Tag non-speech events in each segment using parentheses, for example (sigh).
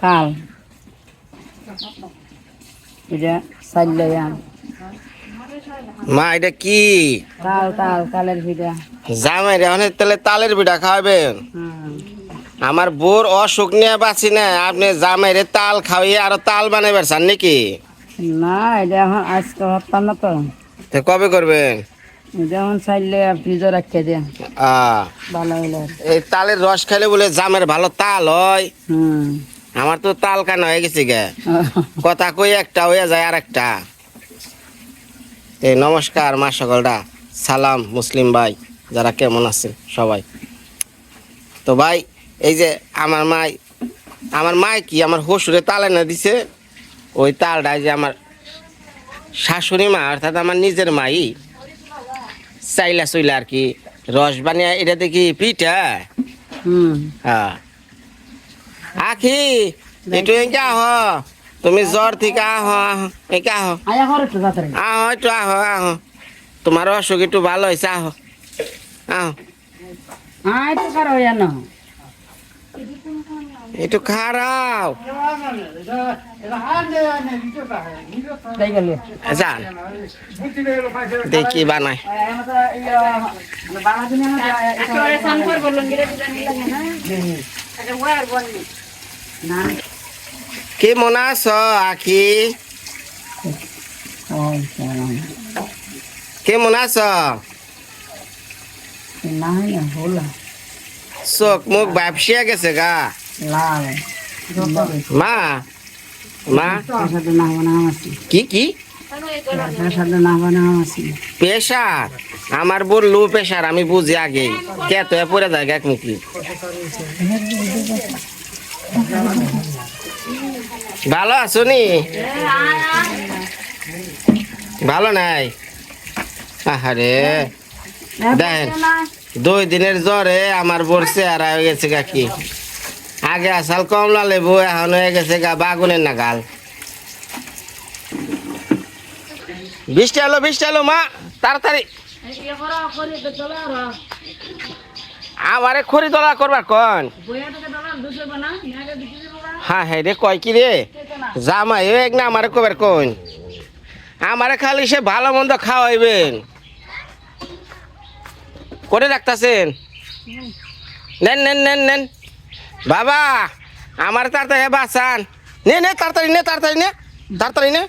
তাল এটা সাইলাম মা এটা কি? তাল তাল তালের পিঠা জামাই রে অনেক তাহলে তালের পিঠা হুম। আমার বোর অসুখ নিয়ে বাঁচি না। আপনি জামাই রে তাল খাওয়িয়ে আরও তাল বানাইবার চান নাকি? না এটা এখন আজকে হতাম না তো তো কবে করবেন? এখন চাইলে ফ্রিজে রাখতে দে ভালো হইলে এই তালের রস খাইলে বলে জামের ভালো তাল হয়। হুম। আমার তো তাল কানা হয়ে গেছে গে। (laughs) কথা কই একটা হয়ে যায় আর একটা এই নমস্কার মা সকলরা। সালাম মুসলিম ভাই যারা কেমন আছেন সবাই। তো ভাই এই যে আমার মাই আমার মাই কি আমার হসুরে তালে না দিছে? ওই তালটা যে আমার শাশুড়ি মা অর্থাৎ আমার নিজের মাই চাইলা চইলা আর কি রস বানিয়ে এটা দেখি পিঠা? হ্যাঁ। আখি একটু এঁকে আহ তুমি জ্বর থেকে আহ আহ এঁকে আহ। একটু আহ আহ। তোমার অসুখ একটু ভালো হয়েছে আহ আহ আয় তো কারও হইয়া না একটু খারাপ তাই গেলে যান দেখি বানাই কি মনে আছ আখি কে মনে আছ চোখ মুখ ব্যবসিয়া গেছে গা। মা মা। কি কি? পেশার? আমার বোর লো পেশার আমি বুঝি আগে কে তো পরে যায় এক মুখি। ভালো আছো নি? ভালো নাই? আহারে। দেখেন দুই দিনের জ্বরে আমার বোর চেহারা হয়ে গেছে গা কি। আগে আসাল কমলা লেবু, এখন হয়ে গেছে গা বাগুনের নাগাল। বৃষ্টি এলো বৃষ্টি এলো মা, তাড়াতাড়ি। আমারে খড়ি করবার কন। হ্যাঁ হ্যাঁ রে, কয় কি রে? জামাই এক না, আমারে কবার কোন আমারে খালি সে ভালো মন্দ খাওয়াইবেন। করে রাখতাছেন? নেন নেন নেন নেন। বাবা, আমার তাড়াতাড়ি বাঁচান। নে নে, তাড়াতাড়ি নে তাড়াতাড়ি নে তাড়াতাড়ি নে।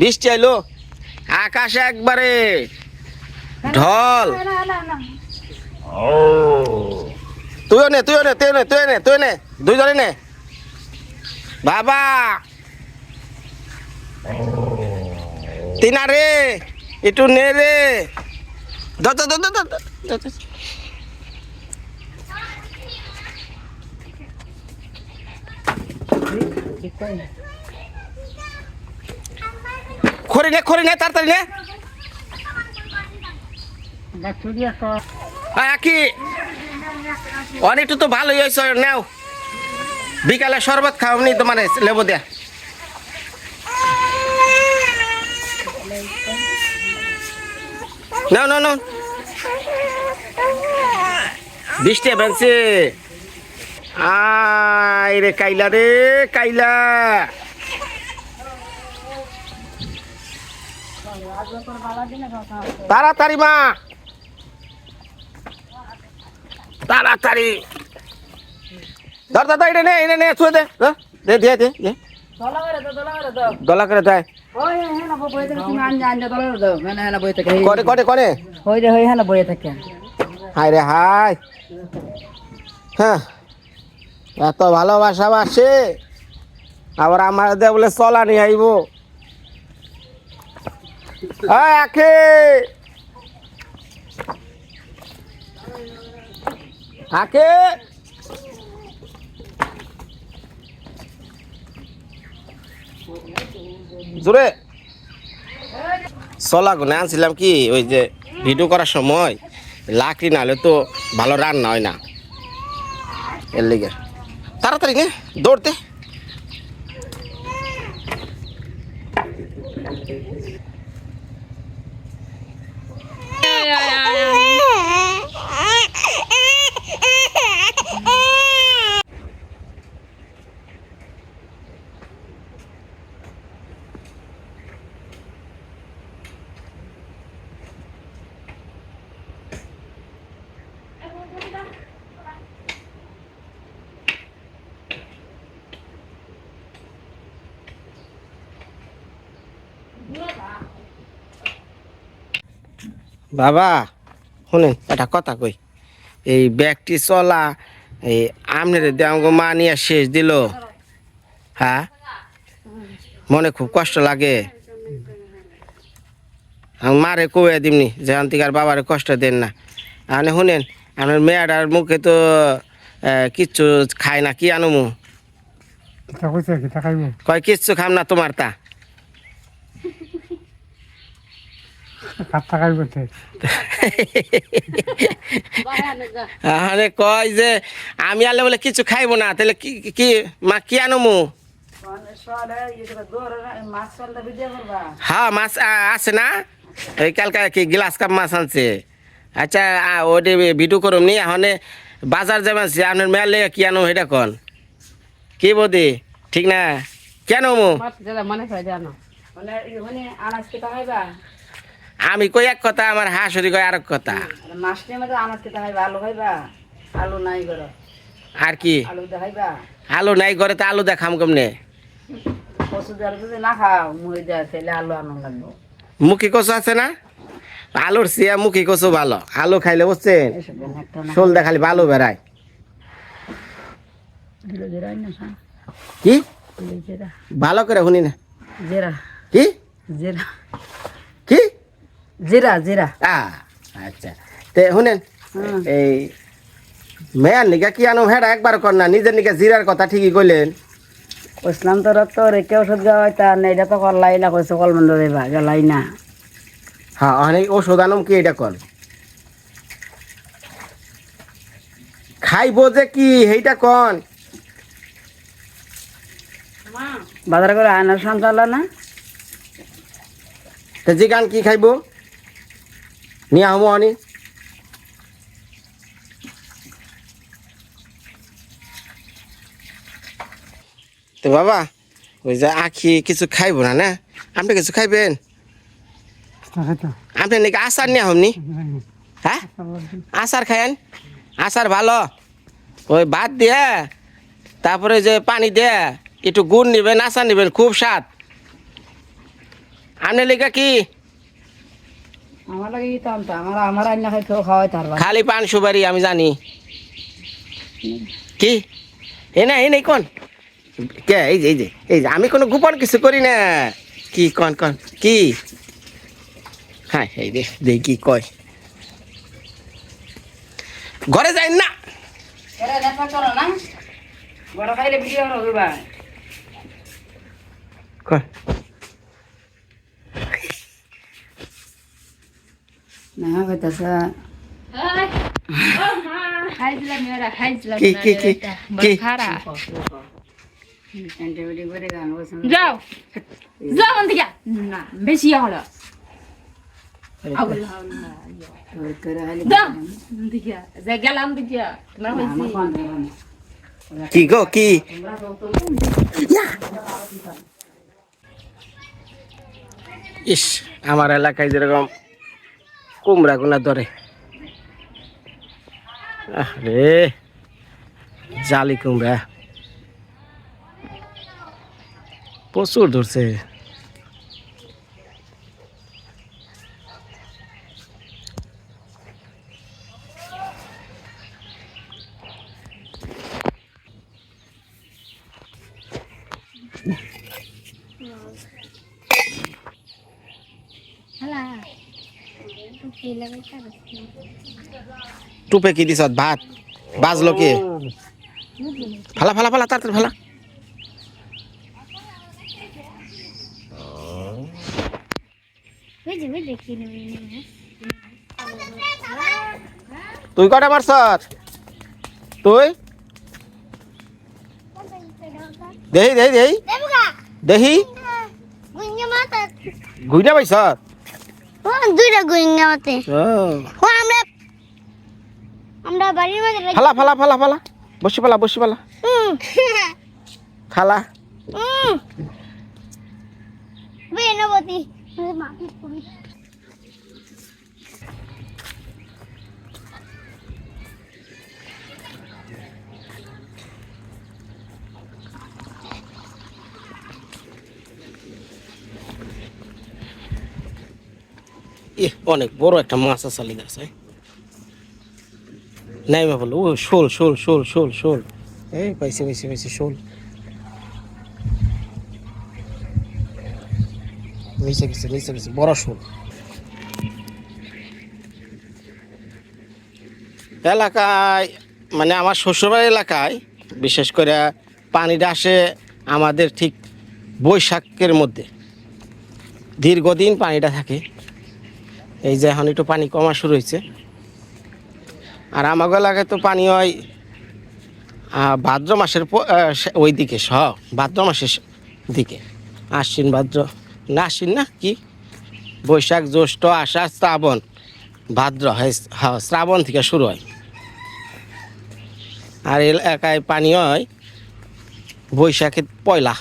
বৃষ্টি আইলো। আকাশে একবারে ঢল। তুইও নে তুইও নে তুইও নে তুই নে তুই নে, দুইজনে নে। বাবা। তিনা রে একটু নে রে। দ দ। খড়ি নে খড়ি নে, তাড়াতাড়ি নে। আকি। অনেকটু তো ভালোই হয়েছে, নেও। বিকালে শরবত খাওনি তোমার লেবু দেয়া। নাও নাও নাও বৃষ্টি বেঞ্চে আয় রে কাইলা রে কাইলা। তাড়াতাড়ি মা। তাড়াতাড়ি। ধর দাদা এটা নে এটা নে ছুঁয়ে দে। দে দে দে দলা করে দেয় করে করে করে হই রে হই হ্যাঁ বইয়ে থাকে। হাই রে হাই হ্যাঁ এত ভালোবাসা বাসে। আবার আমার দে বলে চলা নিয়ে আইব। আখে। আখে। জোরে। চলা গুনে আনছিলাম কি, ওই যে ভিডিও করার সময় লাকড়ি নাহলে তো ভালো রান্না হয় না। এর লিগে। তাড়াতাড়ি নে দৌড়তে বাবা শুনেন একটা কথা কই। এই ব্যাগটি চলা এই আমনের দেওয়া মা নিয়ে শেষ দিল। হ্যাঁ? মনে খুব কষ্ট লাগে। আমি মারে কয়ে দিমনি যে আন্তিকার বাবারে কষ্ট দেন না। আপনি শুনেন আমার মেয়েটার মুখে তো কিচ্ছু খায় না কি আনুমু? কয় কিচ্ছু খাম না তোমার তা কাটটা খাইব তে আরে কয় যে আমি আলে বলে কিছু খাইবো না তাহলে কি কি মা কি আনুমু? হ্যাঁ মাছ আছে না? এই কালকে কি গ্লাস কাপ মাছ আনছে। আচ্ছা আ- ওটি ভিডিও করুম নি এখন বাজার যাবেন সে আপনার মেলে কি আনো এটা কন? কি বদি ঠিক না? কেন মু মনে আমি কই এক কথা আমার হাঁসুরি কয় আর এক কথা আর করো কি? আলু আলু নাই ঘরে তো আলু দেখাম কমনে? মুখি কচু আছে না? আলুর সিয়া মুখি কচু ভালো। আলু খাইলে বুঝছেন? শোল দেখালি ভালো বেড়ায়। কি? ভালো করে শুনি না। জিরা। কি? জিরা। কি? জিরা জিরা। আ আচ্ছা। তে শুনেন এই মেয়ার নিকা কি আনো হেডা একবার কর না নিজের নিকা জিরার কথা ঠিকই কইলেন। কইসলাম তোর তো রেখে ওষুধ গাওয়াই তা নেই এটা তো করলাই না কইছে কল বন্ধ দেবা গেলাই না। হ্যাঁ অনেক ওষুধ আনম কি এটা কর। খাইবো যে কি সেইটা কন। বাজার করে আয়নার সন্তান না তে জিগান কি খাইবো? নিয়ে আহমো আনি তো বাবা ওই যে আখি কিছু খাইবো না না আপনি কিছু খাইবেন আপনি নাকি আচার নিয়ে আহমনি হ্যাঁ আচার খায়েন আচার ভালো ওই ভাত দিয়ে তারপরে যে পানি দিয়ে একটু গুড় নিবেন আচার নিবেন খুব স্বাদ আপনি লেখা কি আমার লাগে কি টানতো আমার আমার আইনা খাই কেউ খাওয়াই তার খালি পান সুপারি আমি জানি। কি? এ না এই নেই কোন? কে? এই যে এই যে এই যে আমি কোনো গোপন কিছু করি না। কি কন কন? কি? হ্যাঁ এই দে দে কি কয়? ঘরে যাই না। দেখা বড় খাইলে ভিডিও না কইতাছে খাইছিলাম এরা খাইছিলাম কি কি কি কি খারাপ অ্যান্টিবায়োটিক করে গান বলছেন যাও যাও ওখান থেকে না বেশি হলো আগুলা করে খাইলে যাও দিকে যে গেলাম দিকে তোমার আমার বলছি। কোন দেবে না কি গো কি? ইস আমার এলাকায় যেরকম কুমড়া গুনা ধরে। রে জালি কুমড়া। প্রচুর ধরছে। टुपे की दिशा भात. बाज लो के. फला फला फला तार फला. तु कटे मार तु दे दे दे दे घुना भाई ও দুইটা গুইঙ্গা মাতে ও। আমরা আমরা বাড়ির মধ্যে ফালা ফালা ফালা ফালা। বসি ফালা বসি ফালা। ফালা। বেনবতী। অনেক বড় একটা মাছ আসালি আছে নাই মা বলো ও, শোল শোল শোল শোল শোল। এই, পাইছে পাইছে পাইছে, শোল। নিচে নিচে শোল। এলাকায় মানে আমার শ্বশুরবাড়ির এলাকায়, বিশেষ করে পানিটা আসে আমাদের ঠিক বৈশাখের মধ্যে। দীর্ঘদিন পানিটা থাকে। এই যে এখন একটু পানি কমা শুরু হয়েছে আর আমাকে এলাকায় তো পানি হয় ভাদ্র মাসের ওই দিকে সব ভাদ্র মাসের দিকে। আশ্বিন ভাদ্র, না আশ্বিন না, কি? বৈশাখ, জ্যৈষ্ঠ, আষাঢ়, শ্রাবণ, ভাদ্র হ্যাঁ শ্রাবণ থেকে শুরু হয়। আর এলাকায় পানি হয় বৈশাখের পয়লা।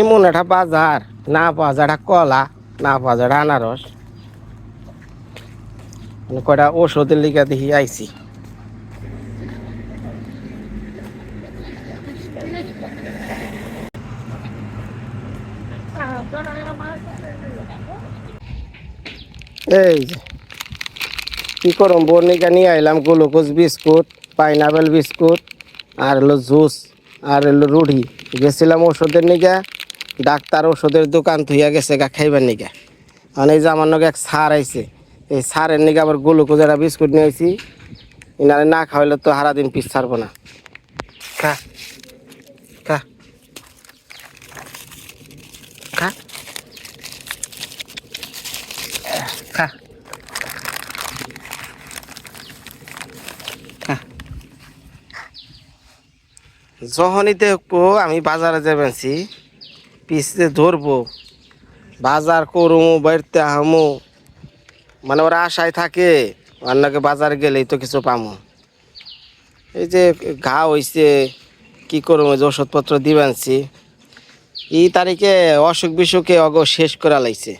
এমন একটা বাজার না পাওয়া যায় একটা কলা, না পাওয়া যায় আনারস। মানে কয়টা ওষুধের লিগা দেখি আইছি। এই যে, কি করম বর্ণিকা নিয়ে আইলাম গ্লুকোজ বিস্কুট, পাইনাপেল বিস্কুট, আর হলো জুস, আর হলো রুটি। গেছিলাম ওষুধের নিগা ডাক্তার ওষুধের দোকান থুইয়া গেছে গা, খাইবার নিগা। মানে এই যে আমার নগে এক সার আইছে, এই সারের নিগা আবার গ্লুকোজ একটা বিস্কুট নিয়ে আইছি। ইনারে না খাওয়াইলে তো সারাদিন পিস ছাড়বো না। খা খা খা। খা যখনই দেখব আমি বাজারে যাবেনছি পিসে ধরবো, বাজার করব বাড়িতে আহমু মানে ওরা আশায় থাকে, অন্যকে বাজারে গেলেই তো কিছু পামো। এই যে ঘা হইছে, কী করব যে ওষুধপত্র দিবেনছি এই তারিখে অসুখ বিসুখে অগ শেষ করা লাগছে।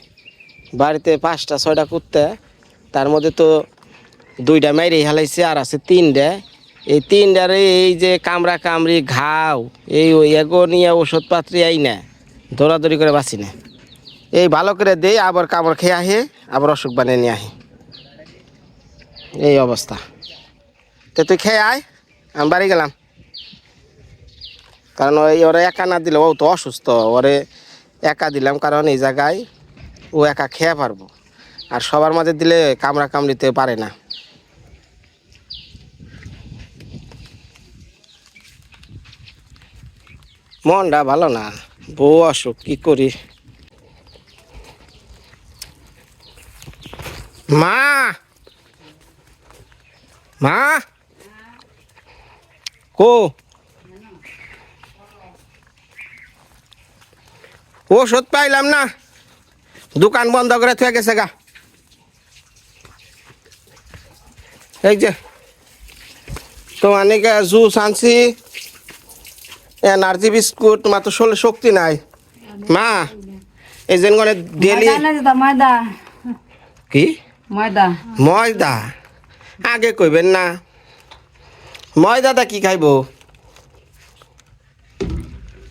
বাড়িতে পাঁচটা, ছয়টা কুত্তা, তার মধ্যে তো দুইটা মাইরে হেলাইছে, আর আছে তিনটা। এই তিনটারে এই যে কামড়া কামড়ি, ঘাও, এই ওই এগো নিয়ে ওষুধপাত্রী আই না দৌড়াদৌড়ি করে বাঁচি না। এই ভালো করে দেই, আবার কামড় খেয়ে আহে, আবার অসুখ বানিয়ে নিয়ে আহে। এই অবস্থা। তো তুই খেয়ে আয়, আমি বাড়ি গেলাম। কারণ ওই ওরা একা না দিলে ও তো অসুস্থ, ওরে একা দিলাম কারণ এই জায়গায় ও একা খেয়ে পারব। আর সবার মাঝে দিলে কামড়া কামড়িতে পারে না। মনটা ভালো না। বউ অসুখ কি করি? মা! মা! কো? ওষুধ পাইলাম না। দোকান বন্ধ করে থুয়ে গেছে গা। এই যে, তোমার জুস আনছি। এনার্জি বিস্কুট তোমার তো শরীরে শক্তি নাই। মা এই যে ডেলি ময়দা কি? ময়দা। ময়দা? আগে কইবেন না। ময়দাটা কি খাইব?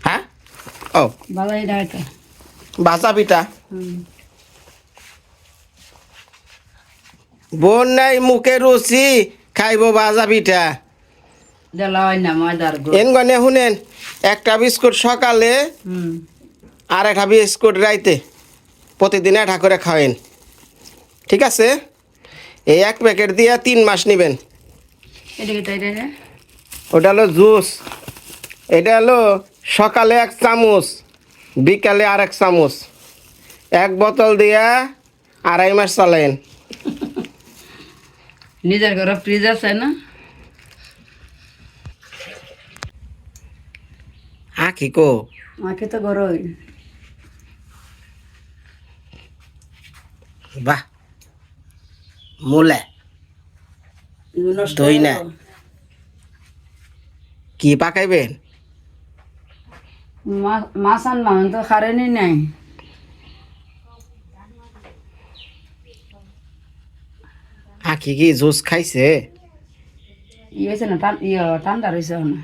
হ্যাঁ? ও। এটা পিঠা। বোন নাই মুখে রুচি খাইব ভাজা পিঠা দেলা হয় না ময়দার গো এন গনে শুনেন একটা বিস্কুট সকালে আর একটা বিস্কুট রাইতে। প্রতিদিন এটা করে খাওয়েন। ঠিক আছে? এই এক প্যাকেট দিয়ে তিন মাস নেবেন। ওটা হলো জুস। এটা হলো সকালে এক চামচ বিকালে আর এক চামচ। এক বোতল দিয়া আড়াই মাস চালেন নিজের ঘরে ফ্রিজ আছে না? আখি কো মাকে তো ঘরই বাহ মূলে দই না। কি পাকাইবেন মাছ আনবা তো খারেনি নাই আখি কি জুস খাইছে ইয়ে না ঠান- ঠান্ডা রয়েছে না